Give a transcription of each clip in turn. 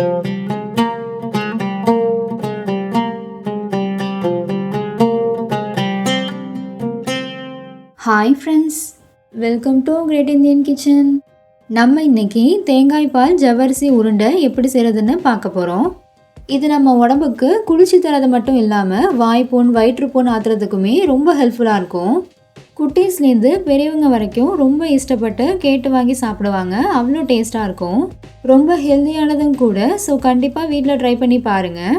Hi friends welcome to great Indian kitchen நம்ம இன்னைக்கு தேங்காய் பால் ஜவ்வரிசி உருண்டை எப்படி செய்கிறதுன்னு பார்க்க போகிறோம் இது நம்ம உடம்புக்கு குளிர்ச்சி தரது மட்டும் இல்லாமல் வாய்ப்புண் வயிற்றுப்புண் ஆத்துறதுக்குமே ரொம்ப ஹெல்ப்ஃபுல்லாக இருக்கும். குட்டீஸ்லேருந்து பெரியவங்க வரைக்கும் ரொம்ப இஷ்டப்பட்டு கேட்டு வாங்கி சாப்பிடுவாங்க. அவ்வளோ டேஸ்ட்டாக இருக்கும். ரொம்ப ஹெல்த்தியானதும் கூட. ஸோ கண்டிப்பாக வீட்டில் ட்ரை பண்ணி பாருங்கள்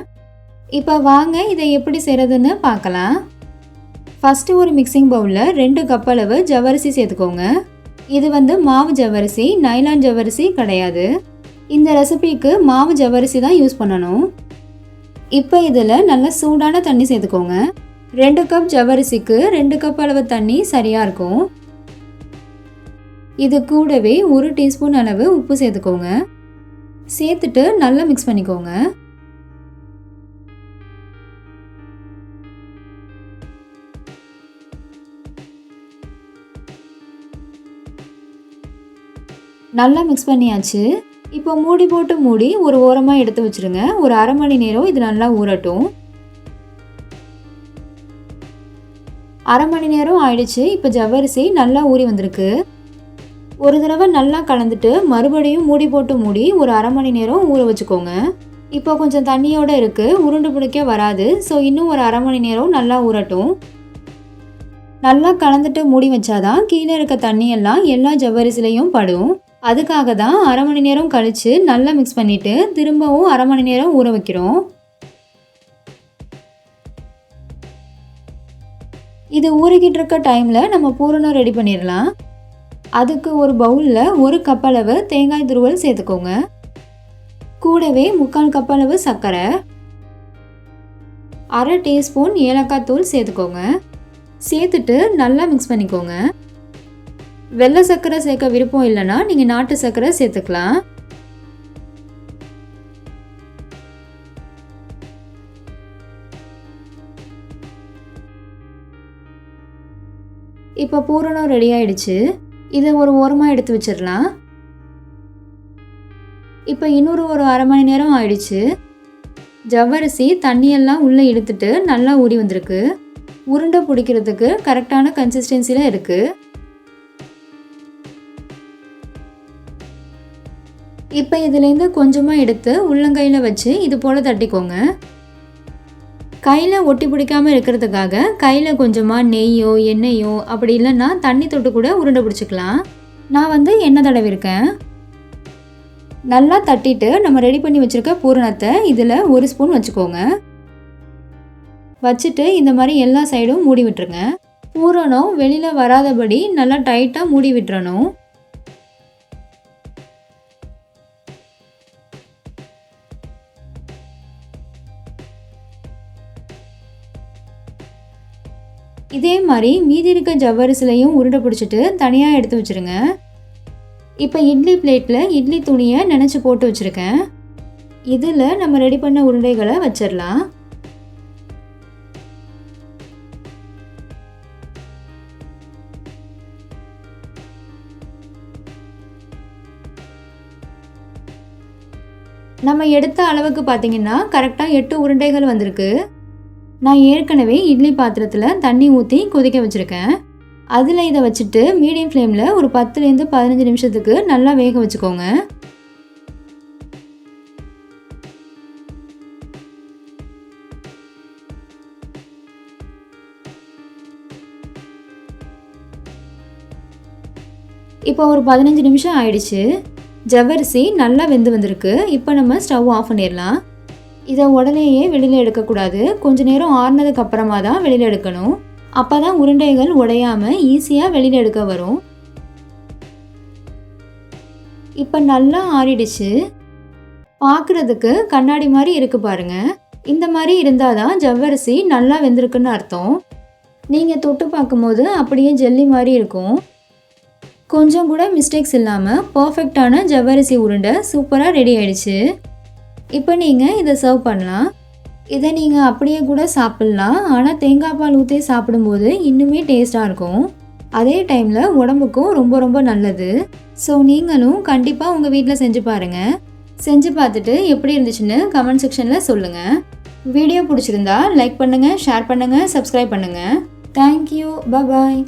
இப்போ வாங்க இதை எப்படி செய்கிறதுன்னு பார்க்கலாம். ஃபஸ்ட்டு ஒரு மிக்சிங் பவுலில் ரெண்டு கப் அளவு ஜவரிசி சேர்த்துக்கோங்க. இது வந்து மாவு ஜவ்வரிசி நைலான் ஜவரிசி கிடையாது. இந்த ரெசிபிக்கு மாவு ஜவரிசி தான் யூஸ் பண்ணணும். இப்போ இதில் நல்ல சூடான தண்ணி சேர்த்துக்கோங்க. ரெண்டு கப் ஜவரிசிக்கு ரெண்டு கப் அளவு தண்ணி சரியாக இருக்கும். இது கூடவே ஒரு டீஸ்பூன் அளவு உப்பு சேர்த்துக்கோங்க. சேர்த்துட்டு நல்லா மிக்ஸ் பண்ணிக்கோங்க. நல்லா மிக்ஸ் பண்ணியாச்சு. இப்போ மூடி போட்டு மூடி ஒரு ஓரமாக எடுத்து வச்சுருங்க. ஒரு அரை மணி நேரம் இது நல்லா ஊறட்டும். அரை மணி நேரம் ஆயிடுச்சு இப்போ ஜவ்வரிசி நல்லா ஊறி வந்திருக்கு. ஒரு தடவை நல்லா கலந்துட்டு மறுபடியும் மூடி போட்டு மூடி ஒரு அரை மணி நேரம் ஊற வச்சுக்கோங்க. இப்போ கொஞ்சம் தண்ணியோடு இருக்குது உருண்டு பிடிக்க வராது. ஸோ இன்னும் ஒரு அரை மணி நேரம் நல்லா ஊறட்டும். நல்லா கலந்துட்டு மூடி வச்சாதான் கீழே இருக்க தண்ணியெல்லாம் எல்லா ஜவ்வரிசிலையும் படும். அதுக்காக தான் அரை மணி நேரம் கழித்து நல்லா மிக்ஸ் பண்ணிவிட்டு திரும்பவும் அரை மணி நேரம் ஊற வைக்கிறோம். இது ஊறிக்கிட்டு இருக்க டைமில் நம்ம பூரணம் ரெடி பண்ணிடலாம். அதுக்கு ஒரு பவுலில் ஒரு கப்பளவு தேங்காய் துருவல் சேர்த்துக்கோங்க. கூடவே முக்கால் கப்பளவு சர்க்கரை. அரை டீஸ்பூன் ஏலக்காய் தூள் சேர்த்துக்கோங்க. சேர்த்துட்டு நல்லா மிக்ஸ் பண்ணிக்கோங்க. வெள்ளை சர்க்கரை சேர்க்க விருப்பம் இல்லைன்னா நீங்கள் நாட்டு சர்க்கரை சேர்த்துக்கலாம். இப்போ பூரணம் ரெடி ஆயிடுச்சு. இதை ஒரு ஓரமாக எடுத்து வச்சிடலாம். இப்போ இன்னொரு ஒரு அரை மணி நேரம் ஆயிடுச்சு. ஜவ்வரிசி தண்ணியெல்லாம் உள்ளே இழுத்துட்டு நல்லா ஊறி வந்திருக்கு. உருண்டை பிடிக்கிறதுக்கு கரெக்டான கன்சிஸ்டன்சியில் இருக்குது இப்போ இதுலேருந்து கொஞ்சமாக எடுத்து உள்ளங்கையில் வச்சு இது போல் தட்டிக்கோங்க. கையில் ஒட்டி பிடிக்காமல் இருக்கிறதுக்காக கையில் கொஞ்சமாக நெய்யோ எண்ணெயோ அப்படி இல்லைன்னா தண்ணி தொட்டு கூட உருண்டை பிடிச்சிக்கலாம். நான் வந்து எண்ணெய் தடவிருக்கேன் நல்லா தட்டிட்டு நம்ம ரெடி பண்ணி வச்சுருக்க பூரணத்தை இதில் ஒரு ஸ்பூன் வச்சுக்கோங்க. வச்சுட்டு இந்த மாதிரி எல்லா சைடும் மூடி விட்டுருங்க. பூரணம் வெளியில் வராதபடி நல்லா டைட்டாக மூடி விட்டுறணும். இதே மாதிரி மீதி இருக்க ஜவ்வரிசிலையும் உருண்டை பிடிச்சிட்டு தனியாக எடுத்து வச்சுருங்க. இப்போ இட்லி பிளேட்டில் இட்லி துணியை நினச்சி போட்டு வச்சுருக்கேன். இதில் நம்ம ரெடி பண்ண உருண்டைகளை வச்சிடலாம். நம்ம எடுத்த அளவுக்கு பார்த்தீங்கன்னா கரெக்டாக எட்டு உருண்டைகள் வந்திருக்கு. நான் ஏற்கனவே இட்லி பாத்திரத்தில் தண்ணி ஊற்றி கொதிக்க வச்சுருக்கேன். அதில் இதை வச்சுட்டு மீடியம் ஃப்ளேமில் ஒரு பத்துலேருந்து பதினஞ்சு நிமிஷத்துக்கு நல்லா வேக வச்சுக்கோங்க. இப்போ ஒரு பதினஞ்சு நிமிஷம் ஆயிடுச்சு. ஜவ்வரிசி நல்லா வெந்து வந்திருக்கு. இப்போ நம்ம ஸ்டவ் ஆஃப் பண்ணிடலாம். இதை உடனேயே வெளியில் எடுக்கக்கூடாது. கொஞ்ச நேரம் ஆறுனதுக்கு அப்புறமா தான் வெளியில் எடுக்கணும். அப்போ தான் உருண்டைகள் உடையாமல் ஈஸியாக வெளியில் எடுக்க வரும். இப்போ நல்லா ஆறிடுச்சு. பார்க்குறதுக்கு கண்ணாடி மாதிரி இருக்குது பாருங்க. இந்த மாதிரி இருந்தால் தான் ஜவ்வரிசி நல்லா வெந்திருக்குன்னு அர்த்தம். நீங்கள் தொட்டு பார்க்கும்போது அப்படியே ஜெல்லி மாதிரி இருக்கும். கொஞ்சம் கூட மிஸ்டேக்ஸ் இல்லாமல் பர்ஃபெக்டான ஜவ்வரிசி உருண்டை சூப்பராக ரெடி ஆயிடுச்சு. இப்போ நீங்கள் இதை சர்வ் பண்ணலாம். இதை நீங்கள் அப்படியே கூட சாப்பிட்லாம். ஆனால் தேங்காய் பால் ஊற்றி சாப்பிடும்போது இன்னுமே டேஸ்ட்டாக இருக்கும். அதே டைமில் உடம்புக்கும் ரொம்ப ரொம்ப நல்லது. ஸோ நீங்களும் கண்டிப்பாக உங்கள் வீட்டில் செஞ்சு பாருங்கள் செஞ்சு பார்த்துட்டு எப்படி இருந்துச்சுன்னு கமெண்ட் செக்ஷனில் சொல்லுங்கள் வீடியோ பிடிச்சிருந்தா லைக் பண்ணுங்கள் ஷேர் பண்ணுங்கள் சப்ஸ்கிரைப் பண்ணுங்கள் தேங்க்யூ பாய்